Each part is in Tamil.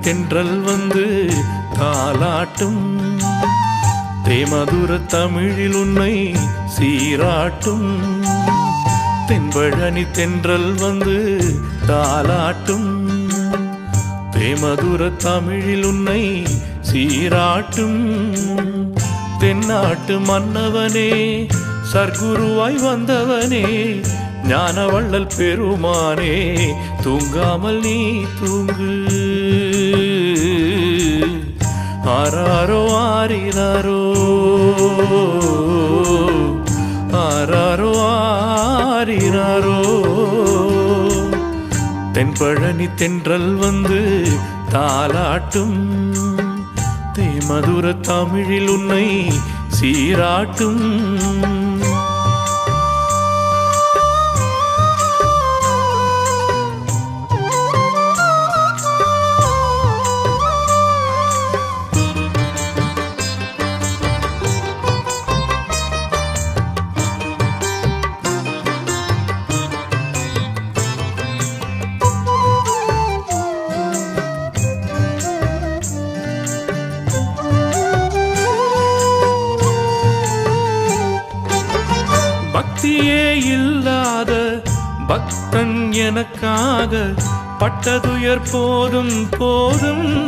தென்றல் வந்து தாலாட்டும் தேமதுர தமிழில் உன்னை சீராட்டும். தென்பழனி தென்றல் வந்து தாலாட்டும் தேமதுர தமிழில் உன்னை சீராட்டும். தென்னாட்டு மன்னவனே சர்க்குருவாய் வந்தவனே ஞானவள்ளல் பெருமானே தூங்காமல் நீ தூங்கு. ஆராரோ ஆரிராரோ. ஆராரோ ஆரிராரோ. தென்பழனி தென்றல் வந்து தாலாட்டும் தேமதுர தமிழில் உன்னை சீராட்டும். எனக்காக பட்டதுயர் போதும் போதும்.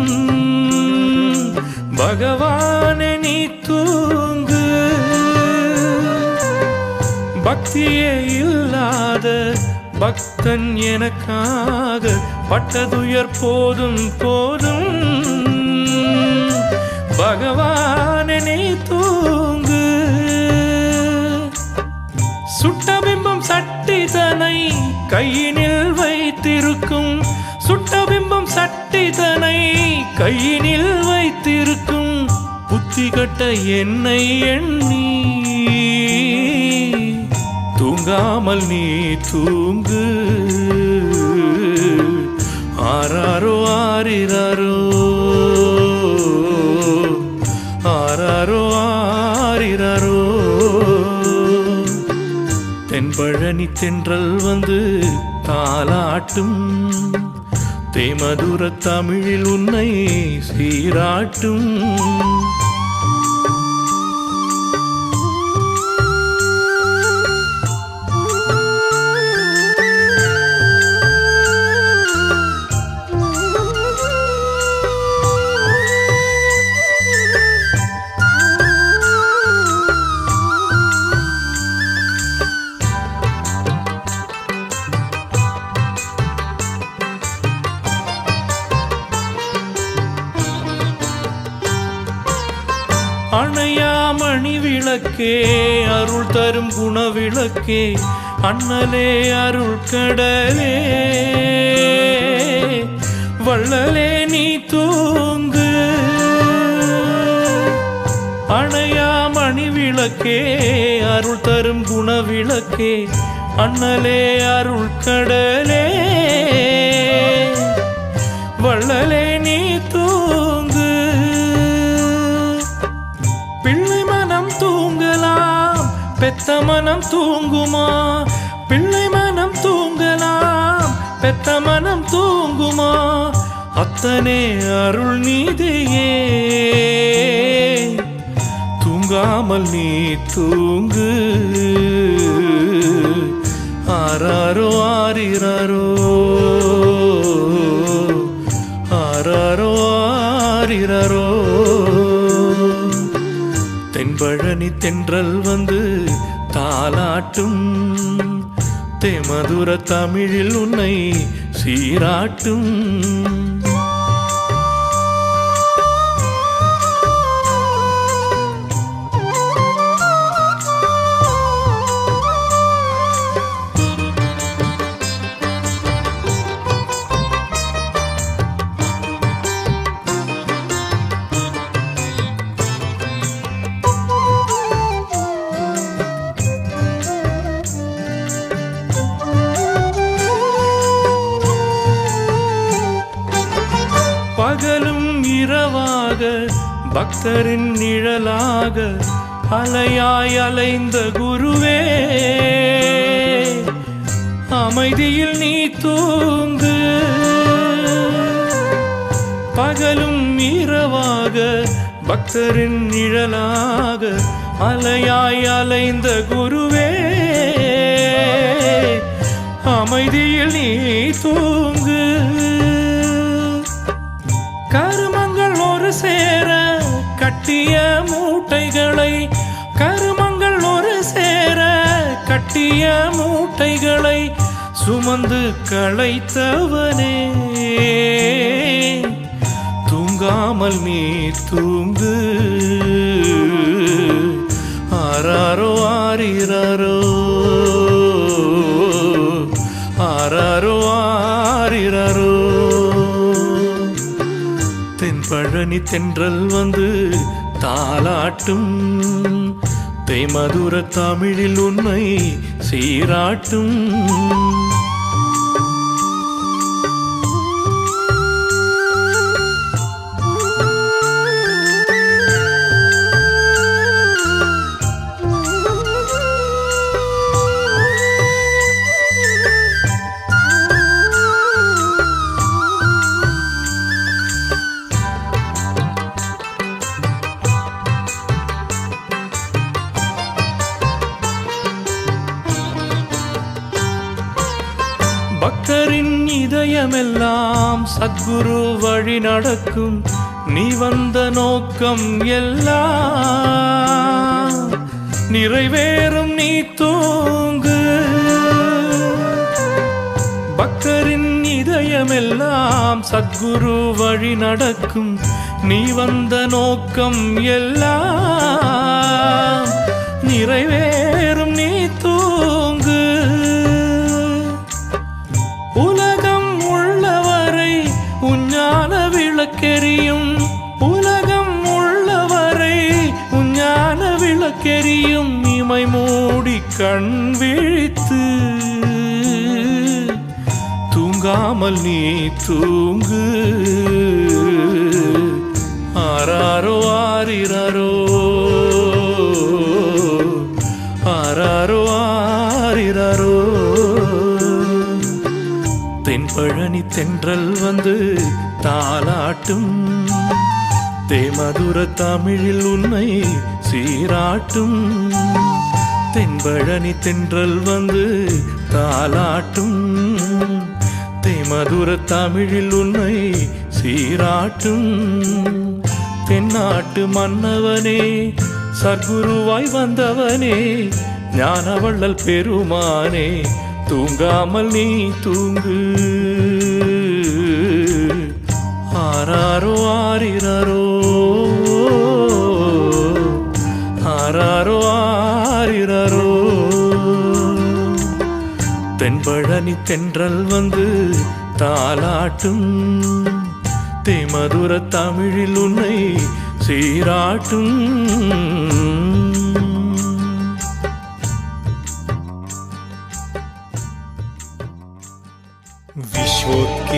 பகவானே நீ தூங்கு. பக்தியே இல்லாத பக்தன் எனக்காக பட்டதுயர் போதும் போதும். பகவானே நீ தூங்கு. சுட்டபிம்பம் சட்டிதனை கையினில் வைத்திருக்கும் சுட்டபிம்பம் சட்டிதனை கையினில் வைத்திருக்கும் புத்தி கட்ட என்னை எண்ணி. தூங்காமல் நீ தூங்கு. ஆராரோ ஆறிறாரோ பழனி தென்றல் வந்து தாலாட்டும் தேமதுர தமிழில் உன்னை சீராட்டும். விளக்கே அருள் தரும் குணவிளக்கே அண்ணலே அருள் கடலே. வள்ளலே நீ தூங்கு. அணையா மணி விளக்கே அருள் தரும் குணவிளக்கே அண்ணலே அருள் கடலே. தூங்குமா? பிள்ளை மனம் தூங்கலாம் பெத்த மனம் தூங்குமா? அத்தனே அருள் நீதியே. தூங்காமல் நீ தூங்கு. ஆராரோ ஆரிராரோ ஆராரோ ஆரிராரோ தென்பழனி தென்றல் வந்து தாலாட்டும் தேமதுர தமிழில் உன்னை சீராட்டும். பக்தரின் நிழலாக அலையாய் அலைந்த குருவே. அமைதியில் நீ தூங்கு. பகலும் இரவாக பக்தரின் நிழலாக அலையாய் அலைந்த குருவே. அமைதியில் நீ தூங்கு. கருமங்கள் ஒரு சேர கட்டிய மூட்டைகளை கருமங்கள் ஒரு சேர கட்டிய மூட்டைகளை சுமந்து களைத்தவனே. தூங்காமல் நீ தூங்கு. ஆராரோ ஆரிரரோ. ஆராரோ ஆரிரரோ. தென்பழனி தென்றல் வந்து தாலாட்டும் தேமதுர தமிழில் உன்னை சீராட்டும். இதயமெல்லாம் சத்குரு வழி நடக்கும். நீ வந்த நோக்கம் எல்லாம் நிறைவேறும் நீ தூங்கு. பக்தரின் இதயமெல்லாம் சத்குரு வழி நடக்கும். நீ வந்த நோக்கம் எல்லாம் நிறைவே விளக்கெரியும் உலகம் உள்ளவரை உஞ்ஞான விளக்கெரியும் இமை மூடி கண் விழித்து. தூங்காமல் நீ தூங்கு. ஆராரோ ஆரிரரோ ஆராரோ ஆரிரரோ தென்பழனி தென்றல் வந்து தாலாட்டும் தேமதுர தமிழில் உன்னை சீராட்டும். தென்பழனி தென்றல் வந்து தாலாட்டும் தேமதுர தமிழில் உன்னை சீராட்டும். தென்னாட்டு மன்னவனே சர்க்குருவாய் வந்தவனே ஞானவள்ளல் பெருமானே தூங்காமல் நீ தூங்கு. ஆராரோ ஆரிரரோ. ஆராரோ ஆரிரரோ. தென்பழனி தென்றல் வந்து தாலாட்டும் தேமதுர தமிழில் உன்னை சீராட்டும்.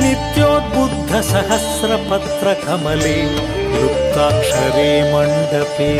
नित्योद्बुद्धसहस्रपत्रकमले लुप्ताक्षरे मण्डपे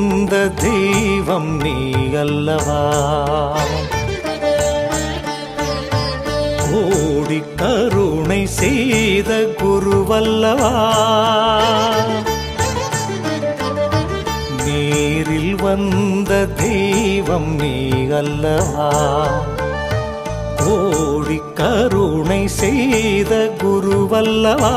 வந்த தெய்வம் நீ அல்லவா ஓடி கருணை செய்த குருவல்லவா? நேரில் வந்த தெய்வம் நீ அல்லவா கோடி கருணை செய்த குருவல்லவா?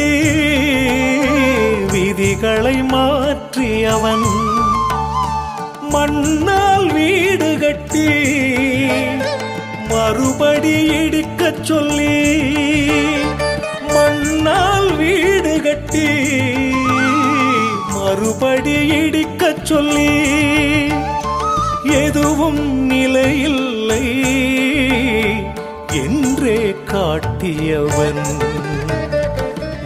விதிகளை மாற்றியவன் மண்ணால் வீடு கட்டி மறுபடி இடிக்கச் சொல்லி மண்ணால் வீடு கட்டி மறுபடி இடிக்கச் சொல்லி எதுவும் நிலையில்லை என்றே காட்டியவன்.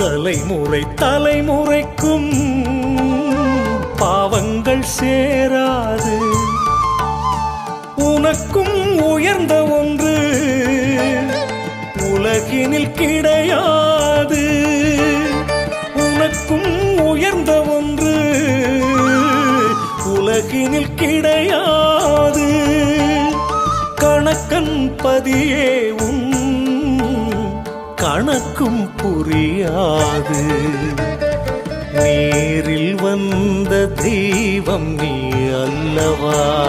தலைமுறை தலைமுறைக்கும் பாவங்கள் சேராது. உனக்கும் உயர்ந்த ஒன்று உலகினில் கிடையாது. உனக்கும் உயர்ந்த ஒன்று உலகினில் கிடையாது. கணக்கன் பதியே உன் கணக்கும் புரியாது. நேரில் வந்த தெய்வம் நீ அல்லவா?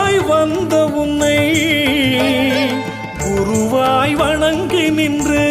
வந்த உன்னை குருவாய் வணங்கி நின்று